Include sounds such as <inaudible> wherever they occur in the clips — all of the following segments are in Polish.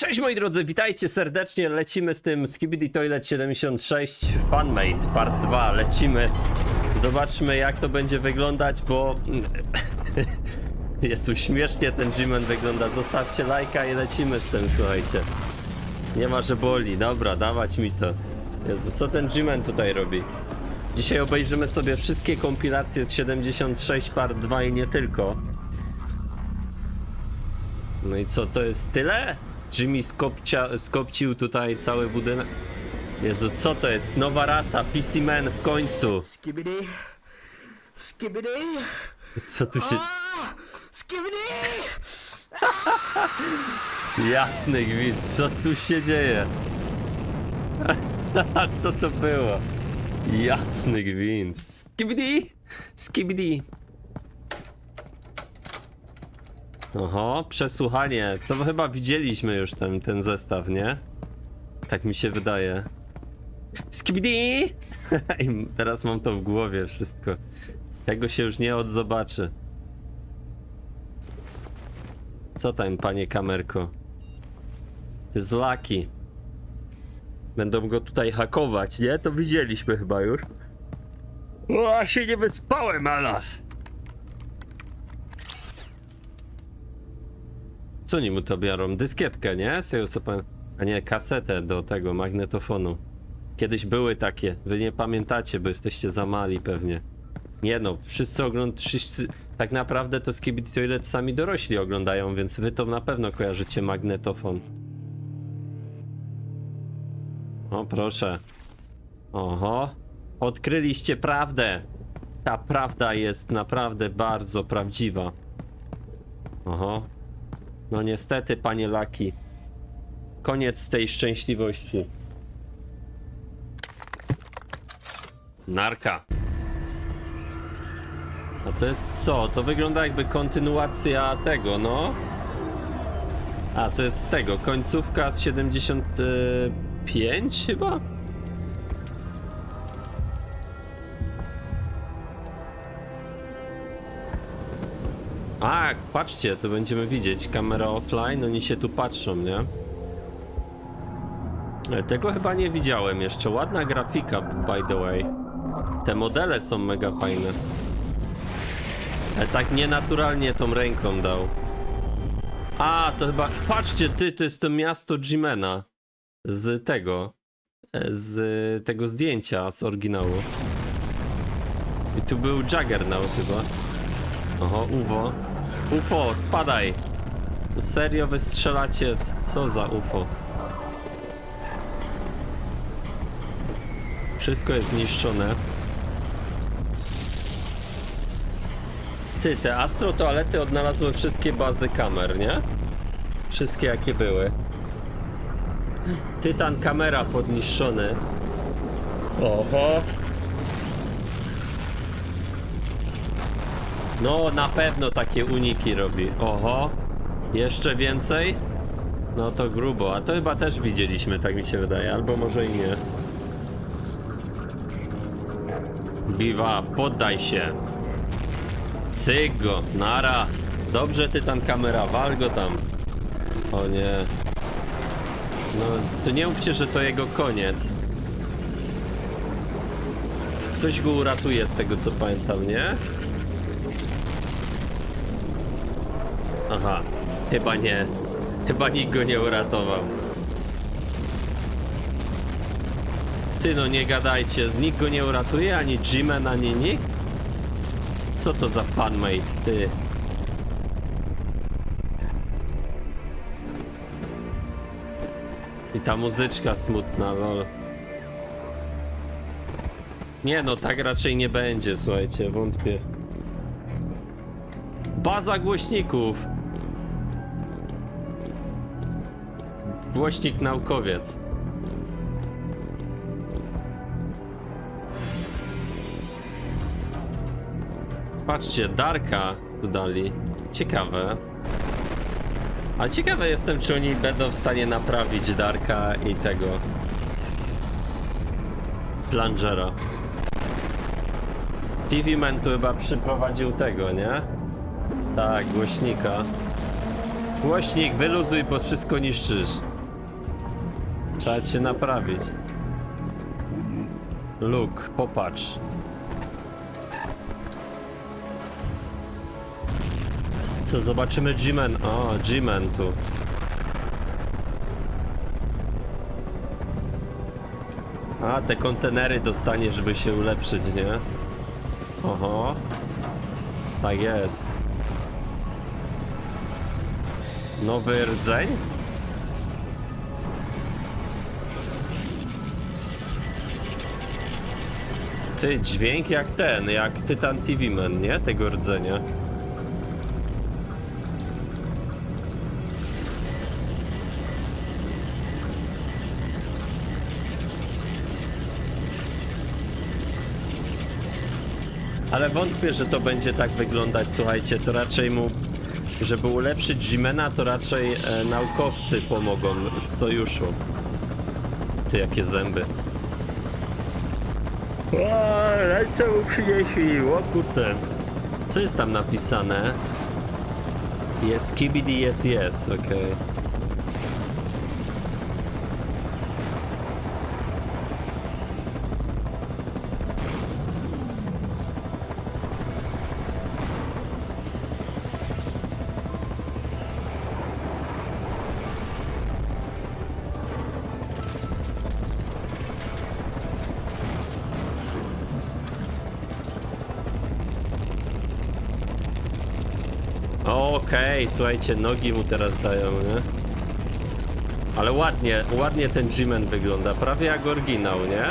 Cześć moi drodzy, witajcie serdecznie. Lecimy z tym Skibidi Toilet 76 Funmate Part 2. Lecimy. Zobaczmy jak to będzie wyglądać, bo <laughs> jest tu śmiesznie ten G-Man wygląda. Zostawcie lajka i lecimy z tym, słuchajcie. Nie ma, że boli. Dobra, dawać mi to. Jezu, co ten G-Man tutaj robi? Dzisiaj obejrzymy sobie wszystkie kompilacje z 76 Part 2 i nie tylko. No i co, to jest tyle? Jimmy skopcia, skopcił tutaj cały budynek. Jezu, co to jest? Nowa rasa, PC Man w końcu. Skibidi. Skibidi. Co tu się... Ah! Skibidi. <laughs> Jasny gwint, co tu się dzieje? <laughs> Co to było? Jasny gwint. Skibidi! Skibidi! Oho, przesłuchanie. To chyba widzieliśmy już ten, ten zestaw, nie? Tak mi się wydaje. Skibidi! <laughs> I teraz mam to w głowie wszystko. Tego się już nie odzobaczy. Co tam, panie kamerko? Jest Lucky. Będą go tutaj hakować, nie? To widzieliśmy chyba już. O, się nie wyspałem, alas! Co oni mu to biorą? Dyskietkę, nie? Z tego co pan... A nie, kasetę do tego magnetofonu. Kiedyś były takie. Wy nie pamiętacie, bo jesteście za mali pewnie. Nie no, wszyscy oglądają... Wszyscy... Tak naprawdę to Skibidi Toilet sami dorośli oglądają, więc wy to na pewno kojarzycie magnetofon. O, proszę. Oho. Odkryliście prawdę. Ta prawda jest naprawdę bardzo prawdziwa. Oho. No niestety, panie Laki. Koniec tej szczęśliwości. Narka. A to jest co? To wygląda jakby kontynuacja tego, no. A, to jest z tego, końcówka z 75 chyba? A, patrzcie, to będziemy widzieć. Kamera offline, oni się tu patrzą, nie? E, Tego chyba nie widziałem jeszcze. Ładna grafika, by the way. Te modele są mega fajne. Ale tak nienaturalnie tą ręką dał. A, to chyba. Patrzcie, ty, to jest to miasto Jimena. Z tego. e, Z tego zdjęcia z oryginału. I tu był Juggernaut chyba. Oho, UFO. UFO, spadaj! Serio wystrzelacie? Co za UFO? Wszystko jest zniszczone. Ty, te Astro toalety odnalazły wszystkie bazy kamer, nie? Wszystkie jakie były. Tytan kamera podniszczony. Oho. No, na pewno takie uniki robi. Oho. Jeszcze więcej? No to grubo. A to chyba też widzieliśmy, tak mi się wydaje. Albo może i nie. Biwa, poddaj się. Cyk go, nara. Dobrze ty tam kamera, wal go tam. O nie. No, to nie mówcie, że to jego koniec. Ktoś go uratuje z tego co pamiętam, nie? Aha, chyba nie. Chyba nikt go nie uratował. Ty no nie gadajcie, nikt go nie uratuje, ani Jimen, ani nikt? Co to za fanmate, ty? I ta muzyczka smutna, lol. Nie no, tak raczej nie będzie, słuchajcie, wątpię. Baza głośników. Głośnik naukowiec. Patrzcie, Darka tu dali. Ciekawe. A ciekawe jestem, czy oni będą w stanie naprawić Darka i tego. Plungera. TV Man tu chyba przyprowadził tego, nie? Tak, głośnika. Głośnik, wyluzuj, bo wszystko niszczysz. Trzeba się naprawić. Luke, popatrz. Co, zobaczymy G-Man. O, G-Man tu. A, te kontenery dostanie, żeby się ulepszyć, nie? Oho. Tak jest. Nowy rdzeń? Ty, dźwięk jak ten, jak Tytan TV Man, nie? Tego rdzenia. Ale wątpię, że to będzie tak wyglądać, słuchajcie, to raczej mu, żeby ulepszyć Jimena, to raczej e, naukowcy pomogą z sojuszu. Ty, jakie zęby. O, co mu przynieśli, o kurde. Co jest tam napisane? Jest KBD, jest, jest, okej. Okej, słuchajcie, nogi mu teraz dają, nie? Ale ładnie, ładnie ten G-Man wygląda, prawie jak oryginał, nie?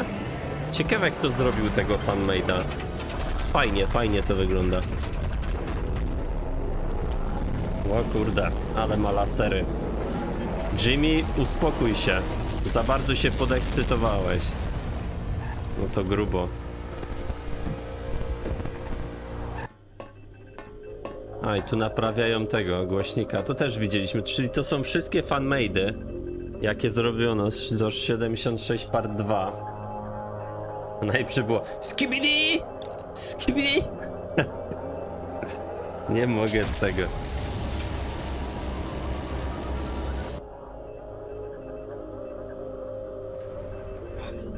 Ciekawe kto zrobił tego fanmade'a. Fajnie, fajnie to wygląda. O kurde, ale ma lasery. Jimmy, uspokój się. Za bardzo się podekscytowałeś. No to grubo. A i tu naprawiają tego głośnika. To też widzieliśmy. Czyli to są wszystkie fanmade'y, jakie zrobiono do 76 part 2. Najpierw było Skibidi! Skibidi! <laughs> Nie mogę z tego.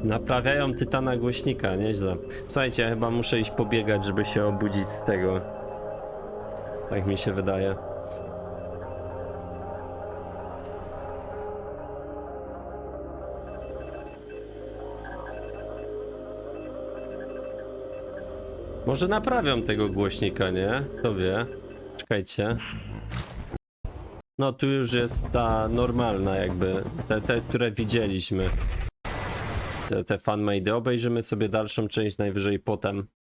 Naprawiają tytana głośnika, nieźle. Słuchajcie, ja chyba muszę iść pobiegać, żeby się obudzić z tego. Tak mi się wydaje. Może naprawią tego głośnika, nie? Kto wie? Czekajcie. No tu już jest ta normalna jakby, te, te które widzieliśmy. Te, te fanmade. Obejrzymy sobie dalszą część najwyżej potem.